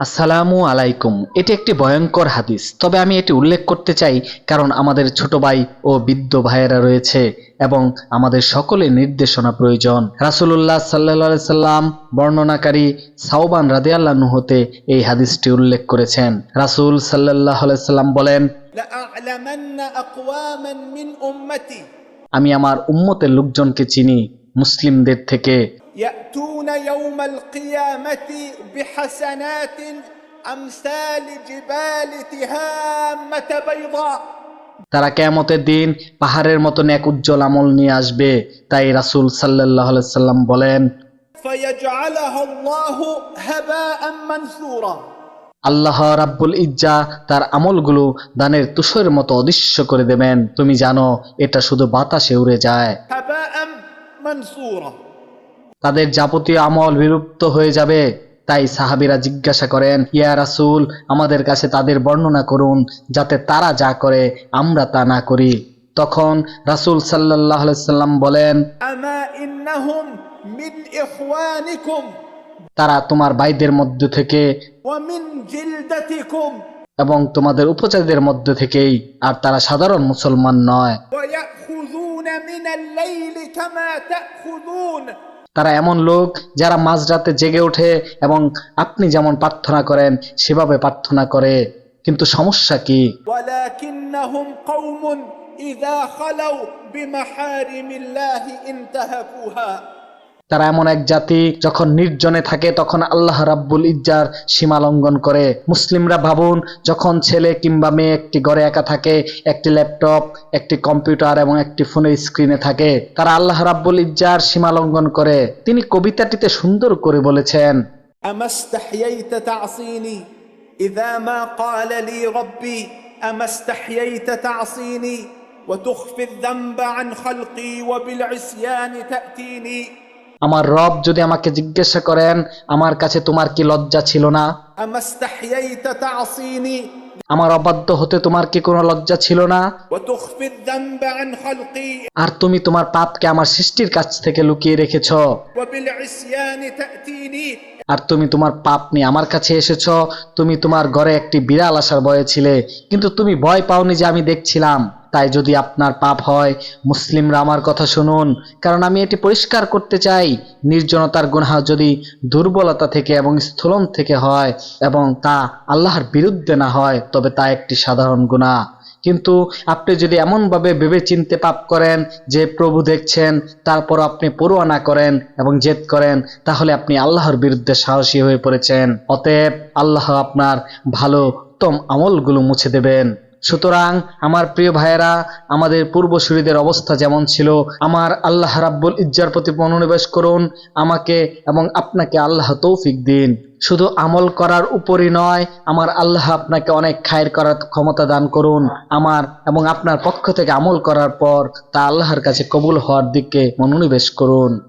আসসালামু আলাইকুম। এটি একটি ভয়ঙ্কর হাদিস। তবে আমি এটি উল্লেখ করতে চাই কারণ আমাদের ছোট ভাই ও বৃদ্ধ ভাইয়েরা রয়েছে এবং আমাদের সকলে নির্দেশনা প্রয়োজন। রাসুলুল্লাহ সাল্লা সাল্লাম বর্ণনাকারী সাউবান রাদে হতে এই হাদিসটি উল্লেখ করেছেন। রাসুল সাল্লাহ সাল্লাম বলেন আমি আমার উম্মতের লোকজনকে চিনি মুসলিমদের থেকে। يأتون يوم القيامة بحسنات أمثال جبال تهامة بيضاء তারা কেয়ামতের দিন পাহাড়ের মতন এক উজ্জ্বল আমল নিয়ে আসবে তাই রাসূল সাল্লাহ সাল্লাম বলেন فيجعلها الله هباء منثورا আল্লাহ রাব্বুল ইজ্জা তার আমলগুলো দানের তুষের মতো অদৃশ্য করে দেবেন তুমি জানো এটা শুধু বাতাসে উড়ে যায় هباء منثورا তাদের যাবতীয় আমল বিলুপ্ত হয়ে যাবে। তাই সাহাবিরা জিজ্ঞাসা করেন ইয়া রাসুল আমাদের কাছে তাদের বর্ণনা করুন যাতে তারা যা করে আমরা তা না করি। তখন রাসুল সাল্লাহ সাল্লাম বলেন তারা তোমার ভাইদের মধ্য থেকে এবং তোমাদের উপজাতিদের মধ্য থেকেই আর তারা সাধারণ মুসলমান নয়। ويأخذون من الليل كما تأخذون তারা এমন লোক যারা মাঝরাতে জেগে ওঠে এবং আপনি যেমন প্রার্থনা করেন সেভাবে প্রার্থনা করে কিন্তু সমস্যা কি ولكنهم قوم إذا خلوا بمحارم الله انتهكوها তারা এমন এক জাতি যখন নির্জনে থাকে তখন আল্লাহ রাব্বুল ইজ্জার সীমা লঙ্ঘন করে মুসলিমরা ভাবুন যখন ছেলে কিংবা মেয়ে একটি ঘরে একা থাকে একটি ল্যাপটপ একটি কম্পিউটার এবং একটি ফোনের স্ক্রিনে থাকে তারা আল্লাহ রাব্বুল ইজ্জার সীমা লঙ্ঘন করে তিনি কবিতাটিতে সুন্দর করে বলেছেন أما استحييت تعصيني إذا ما قال لي ربي أما استحييت تعصيني وتخفي الذنب عن خلقي وبالعصيان تأتيني আমার রব যদি আমাকে জিজ্ঞাসা করেন আমার কাছে তোমার কি লজ্জা ছিল না? আমার অবাধ্য হতে তোমার কি কোনো লজ্জা ছিল না? আর তুমি তোমার পাপকে আমার সৃষ্টির কাছ থেকে লুকিয়ে রেখেছ। আর তুমি তোমার পাপ নিয়ে আমার কাছে এসেছ। তুমি তোমার ঘরে একটি বিড়াল আসার ভয়ে ছিলে কিন্তু তুমি ভয় পাওনি যে আমি দেখছিলাম। তাই যদি আপনার পাপ হয়, মুসলিমরা আমার কথা শুনুন। কারণ আমি এটি পরিষ্কার করতে চাই, নির্জনতার গুনাহ যদি দুর্বলতা থেকে এবং স্থলন থেকে হয় এবং তা আল্লাহর বিরুদ্ধে না হয়, তবে তা একটি সাধারণ গুনাহ। কিন্তু আপনি যদি এমনভাবে ভেবে চিনতে পাপ করেন, যে প্রভু দেখছেন তারপর আপনি পড়ুয়া না করেন এবং জেদ করেন, তাহলে আপনি আল্লাহর বিরুদ্ধে সাহসী হয়ে পড়েছেন। অতএব আল্লাহ আপনার ভালো উত্তম আমলগুলো মুছে দেবেন। সুতরাং আমার প্রিয় ভাইয়েরা, আমাদের পূর্বসূরীদের অবস্থা যেমন ছিল, আমার আল্লাহ রাব্বুল ইজ্জার প্রতি মনোনিবেশ করুন, আমাকে এবং আপনাকে আল্লাহ তৌফিক দিন। শুধু আমল করার উপরই নয়, আমার আল্লাহ আপনাকে অনেক খায়ের করার ক্ষমতা দান করুন। আমার এবং আপনার পক্ষ থেকে আমল করার পর তা আল্লাহর কাছে কবুল হওয়ার দিকে মনোনিবেশ করুন।